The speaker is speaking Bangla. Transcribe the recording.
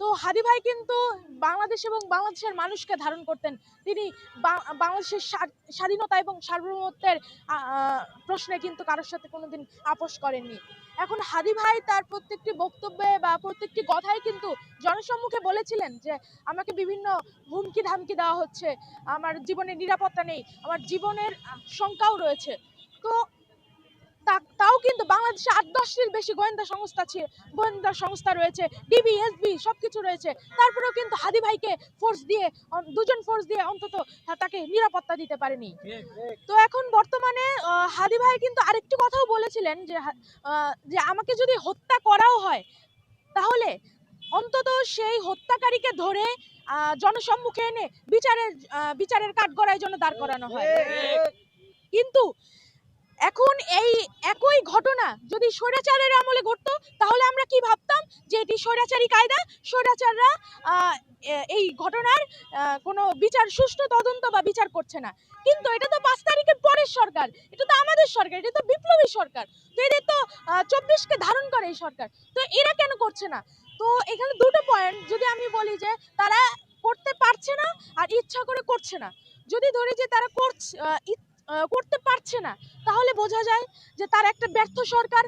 তো হাদি ভাই কিন্তু বাংলাদেশ এবং বাংলাদেশের মানুষকে ধারণ করতেন। তিনি বাংলাদেশের স্বাধীনতা এবং সার্বভৌমত্বের প্রশ্নে কিন্তু কারোর সাথে কোনোদিন আপোষ করেননি। এখন হাদি ভাই তার প্রত্যেকটি বক্তব্যে বা প্রত্যেকটি কথাই কিন্তু জনসম্মুখে বলেছিলেন যে, আমাকে বিভিন্ন হুমকি ধামকি দেওয়া হচ্ছে। আমার জীবনের নিরাপত্তা নেই। আমার জীবনের শঙ্কাও রয়েছে। তো বাংলাদেশে আট দশটির বেশি গোয়েন্দা সংস্থা ছিল গোয়েন্দা সংস্থা রয়েছে ডিবি এসবি সবকিছু রয়েছে তারপরেও কিন্তু হাদি ভাইকে ফোর্স দিয়ে দুজন ফোর্স দিয়ে অন্তত তাকে নিরাপত্তা দিতে পারেনি। তো এখন বর্তমানে হাদি ভাই কিন্তু আরেকটি কথাও বলেছিলেন যে যে আমাকে যদি হত্যা করাও হয় তাহলে অন্তত সেই হত্যাকারীকে ধরে জনসম্মুখে এনে বিচারের বিচারের কাঠগড়ায় জন্য দাঁড় করানো হয়। কিন্তু এখন এই একই ঘটনা যদি স্বৈরাচারের আমলে ঘটতো, তাহলে আমরা কি ভাবতাম যে এটি স্বৈরাচারী কায়দা? স্বৈরাচাররা এই ঘটনার কোনো বিচার, সুষ্ঠু তদন্ত বা বিচার করছে না। কিন্তু এটা তো পাঁচ তারিখের পরের সরকার। এটা তো আমাদের সরকার, এটা তো বিপ্লবী সরকার। তো এদের তো চব্বিশকে ধারণ করে এই সরকার। তো এরা কেন করছে না? তো এখানে দুটো পয়েন্ট যদি আমি বলি যে তারা করতে পারছে না আর ইচ্ছা করে করছে না। যদি ধরি যে তারা করছে করতে পারছে না। তাহলে বোঝা যায় যে তার একটা ব্যর্থ সরকার